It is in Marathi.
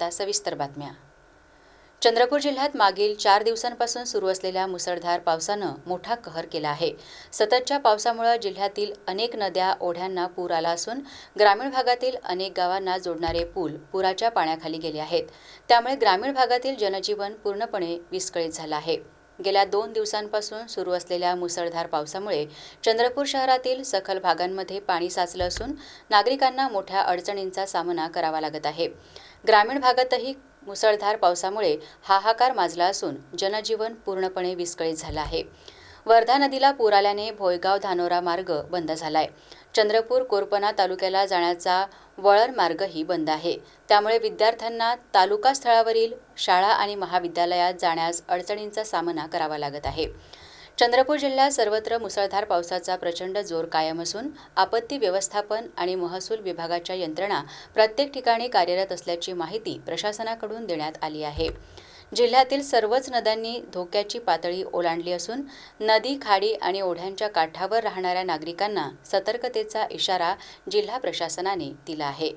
आता सविस्तर बातम्या. चंद्रपूर जिल्ह्यात मागील चार दिवसांपासून सुरू असलेल्या मुसळधार पावसानं मोठा कहर केला आहे. सततच्या पावसामुळे जिल्ह्यातील अनेक नद्या ओढ्यांना पूर आला असून ग्रामीण भागातील अनेक गावांना जोडणारे पूल पुराच्या पाण्याखाली गेले आहेत. त्यामुळे ग्रामीण भागातील जनजीवन पूर्णपणे विस्कळीत झालं आहे. गेल्या दोन दिवसांपासून सुरू असलेल्या मुसळधार पावसामुळे चंद्रपूर शहरातील सखल भागांमध्ये पाणी साचलं असून नागरिकांना मोठ्या अडचणींचा सामना करावा लागत आहे. ग्रामीण भागातही मुसळधार पावसामुळे हाहाकार माजला असून जनजीवन पूर्णपणे विस्कळीत झालं आहे. वर्धा नदीला पूर आल्याने भोयगाव धानोरा मार्ग बंद झालाय. चंद्रपूर कोरपना तालुक्याला जाण्याचा वळण मार्गही बंद आहे. त्यामुळे विद्यार्थ्यांना तालुका स्थळावरील शाळा आणि महाविद्यालयात जाण्यास अडचणींचा सामना करावा लागत आहे. चंद्रपूर जिल्ह्यात सर्वत्र मुसळधार पावसाचा प्रचंड जोर कायम असून आपत्ती व्यवस्थापन आणि महसूल विभागाच्या यंत्रणा प्रत्येक ठिकाणी कार्यरत असल्याची माहिती प्रशासनाकडून देण्यात आली आहे. जिल्ह्यातील सर्वच नद्यांनी धोक्याची पातळी ओलांडली असून नदी खाडी आणि ओढ्यांच्या काठावर राहणाऱ्या नागरिकांना सतर्कतेचा इशारा जिल्हा प्रशासनाने दिला आहे.